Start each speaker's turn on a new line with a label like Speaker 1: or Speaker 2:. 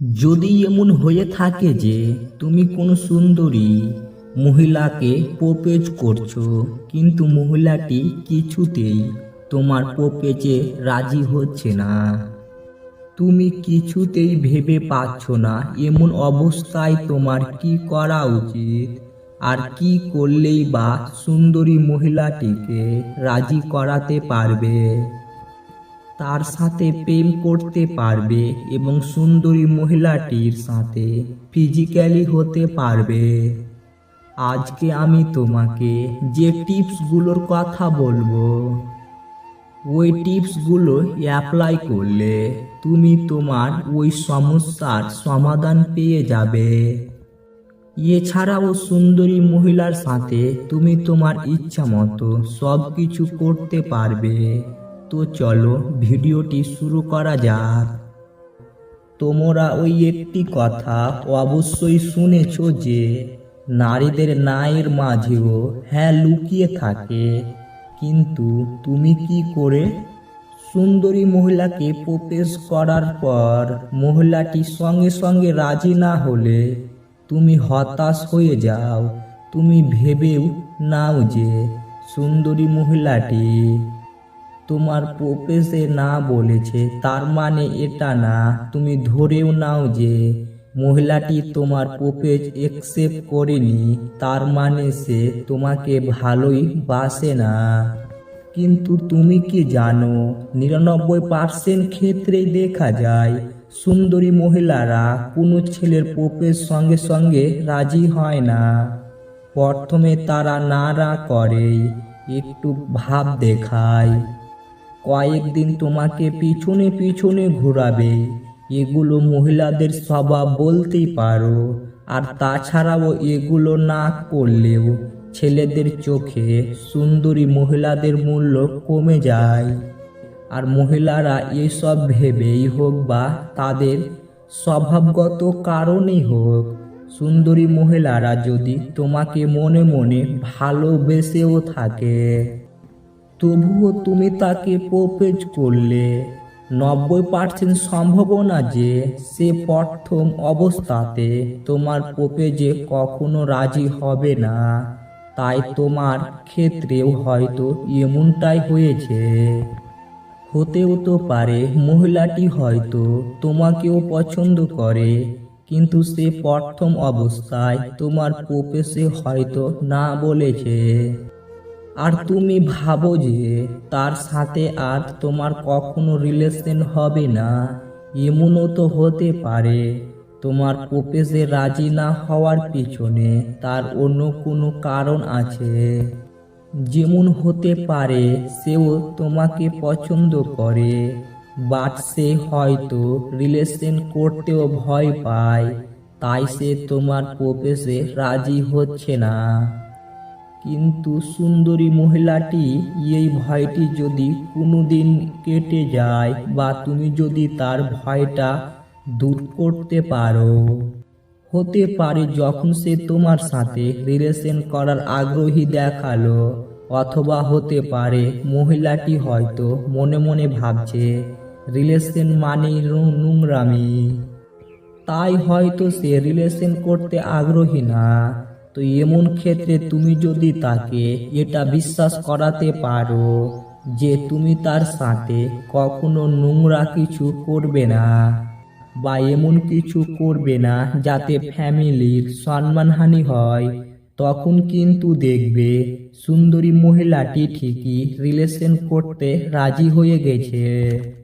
Speaker 1: যদি এমন হয়ে থাকে যে তুমি কোনো সুন্দরী মহিলাকে প্রপোজ করছ, কিন্তু মহিলাটি কিছুতেই তোমার প্রপোজে রাজি হচ্ছে না। তুমি কিছুতেই ভেবে পাচ্ছ না এমন অবস্থায় তোমার কি করা উচিত আর কি করলেই বা সুন্দরী মহিলাটিকে রাজি করাতে পারবে। তার সাথে প্রেম করতে পারবে এবং সুন্দরী মহিলাটির সাথে ফিজিক্যালি হতে পারবে। আজকে আমি তোমাকে যে টিপসগুলোর কথা বলব, ওই টিপসগুলো অ্যাপ্লাই করলে তুমি তোমার ওই সমস্যার সমাধান পেয়ে যাবে। এছাড়াও সুন্দরী মহিলার সাথে তুমি তোমার ইচ্ছা মতো সব কিছু করতে পারবে। তো চলো ভিডিওটি শুরু করা যাক। তোমরা ওই একটি কথা অবশ্যই শুনেছ যে, নারীদের নায়ের মাঝেও হ্যাঁ লুকিয়ে থাকে। কিন্তু তুমি কি করে? সুন্দরী মহিলাকে প্রপোজ করার পর মহিলাটি সঙ্গে সঙ্গে রাজি না হলে তুমি হতাশ হয়ে যাও। তুমি ভেবেও নাও যে, সুন্দরী মহিলাটি তোমার প্রপোজে না বলেছে, তার মানে এটা না। তুমি ধরেও নাও যে মহিলাটি তোমার প্রপোজ একসেপ্ট করেনি, তার মানে সে তোমাকে ভালোই বাসে না। কিন্তু তুমি কি জানো, নিরানব্বই পার্সেন্ট ক্ষেত্রেই দেখা যায়, সুন্দরী মহিলারা কোনো ছেলের প্রপোজ সঙ্গে সঙ্গে রাজি হয় না। প্রথমে তারা নাড়া করে, একটু ভাব দেখায়। কয়েকদিন তোমাকে পিছনে পিছনে ঘোরাবে। এগুলো মহিলাদের স্বভাব বলতেই পারো। আর তাছাড়াও এগুলো না করলেও ছেলেদের চোখে সুন্দরী মহিলাদের মূল্য কমে যায়। আর মহিলারা এসব ভেবেই হোক বা তাদের স্বভাবগত কারণেই হোক, সুন্দরী মহিলারা যদি তোমাকে মনে মনে ভালোবেসেও থাকে। তবুও তুমি তাকে প্রপোজ করলে। নব্বই পার্সেন্ট সম্ভাবনা যে সে প্রথম অবস্থাতে তোমার প্রপোজে কখনো রাজি হবে না। তাই তোমার ক্ষেত্রেও হয়তো এমনটাই হয়েছে। হতেও তো পারে মহিলাটি হয়তো তোমাকেও পছন্দ করে, কিন্তু সে প্রথম অবস্থায় তোমার প্রপোজে হয়তো না বলেছে। আর তুমি ভাবো যে তার সাথে আর তোমার কখনো রিলেশন হবে না। এমনও তো হতে পারে। তোমার প্রপোজে রাজি না হওয়ার পিছনে তার অন্য কোনো কারণ আছে। যেমন হতে পারে সেও তোমাকে পছন্দ করে বাট সে হয়তো রিলেশন করতেও ভয় পায়, তাই সে তোমার প্রপোজে রাজি হচ্ছে না। কিন্তু সুন্দরী মহিলাটি, এই ভয়টি যদি কোনোদিন কেটে যায় বা তুমি যদি তার ভয়টা দূর করতে পারো। হতে পারে যখন সে তোমার সাথে রিলেশন করার আগ্রহী দেখাল, অথবা হতে পারে মহিলাটি হয়তো মনে মনে ভাবছে রিলেশন মানেই নু- নোংরামি। তাই হয়তো সে রিলেশন করতে আগ্রহী না। তো এমন ক্ষেত্রে তুমি যদি তাকে এটা বিশ্বাস করাতে পারো যে তুমি তার সাথে কখনো নোংরা কিছু করবে না বা এমন কিছু করবে না যাতে ফ্যামিলির সম্মানহানি হয়, তখন কিন্তু দেখবে সুন্দরী মহিলাটি ঠিকই রিলেশন করতে রাজি হয়ে গেছে।